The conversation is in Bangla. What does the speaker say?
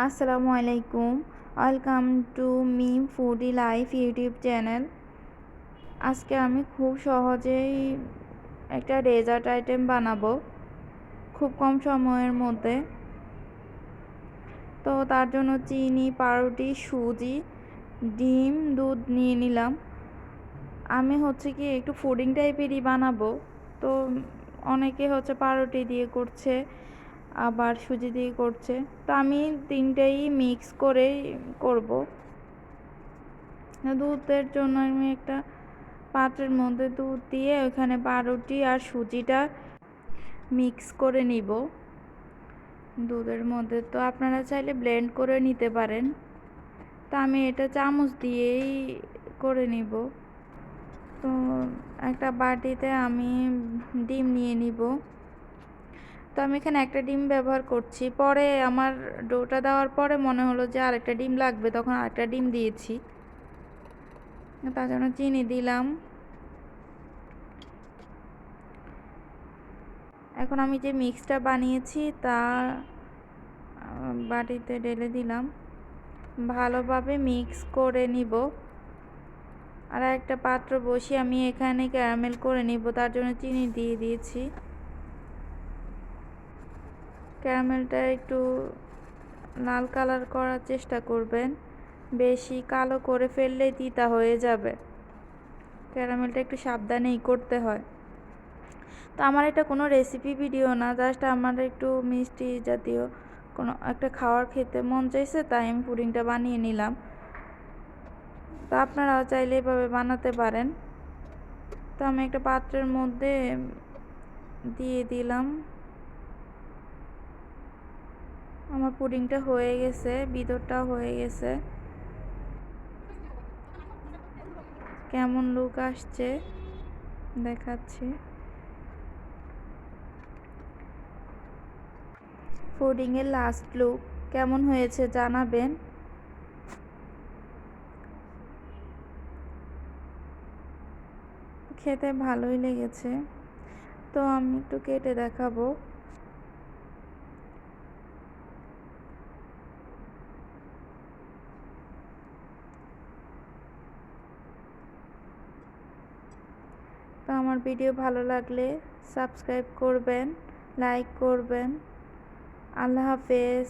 আসসালামু আলাইকুম। Welcome to Mim foodie life YouTube channel. আজকে আমি খুব সহজেই একটা ডেজার্ট আইটেম বানাবো, খুব কম সময়ের মধ্যে। তো তার জন্য চিনি, পাউরুটি, সুজি, ডিম, দুধ নিয়ে নিলাম। আমি হচ্ছে কি একটু ফুডিং টাইপেরই বানাবো। তো অনেকে হচ্ছে পাউরুটি দিয়ে করছে। আবার সুজি দিয়ে করছে। তো আমি তিনটেই মিক্স করে করব। দুধের জন্য আমি একটা পাত্রের মধ্যে দুধ দিয়ে ওখানে পাউরুটি আর সুজিটা মিক্স করে নিব। দুধের মধ্যে তো আপনারা চাইলে ব্লেন্ড করে নিতে পারেন। তো আমি এটা চামচ দিয়েই করে নিব। তো একটা বাটিতে আমি ডিম নিয়ে নিব। তো আমি এখানে একটা ডিম ব্যবহার করছি। পরে আমার ডোটা দেওয়ার পরে মনে হলো যে আরেকটা ডিম লাগবে, তখন আরেকটা ডিম দিয়েছি। তার জন্য চিনি দিলাম। এখন আমি যে মিক্সটা বানিয়েছি তা বাটিতে ঢেলে দিলাম। ভালোভাবে মিক্স করে নিব। আর একটা পাত্র বসিয়ে আমি এখানে ক্যারামেল করে নিব, তার জন্য চিনি দিয়ে দিয়েছি। ক্যারামেলটা একটু লাল কালার করার চেষ্টা করবেন। বেশি কালো করে ফেললে তিতা হয়ে যাবে। ক্যারামেলটা একটু সাবধানেই করতে হয়। তো আমার এটা কোনো রেসিপি ভিডিও না, জাস্ট আমার একটু মিষ্টি জাতীয় কোনো একটা খাওয়ার খেতে মন চাইছে, তাই আমি পুডিংটা বানিয়ে নিলাম। তো আপনারাও চাইলে এভাবে বানাতে পারেন। তো আমি একটা পাত্রের মধ্যে দিয়ে দিলাম। আমার পুডিংটা হয়ে গেছে, ভিতরটাও হয়ে গেছে। কেমন লুক আসছে? দেখাচ্ছি। পুডিংয়ের লাস্ট লুক কেমন হয়েছে জানাবেন? খেতে ভালোই লেগেছে। তো আমি একটু কেটে দেখাবো। আমার ভিডিও ভালো লাগলে সাবস্ক্রাইব করবেন লাইক করবেন। আল্লাহ হাফেজ।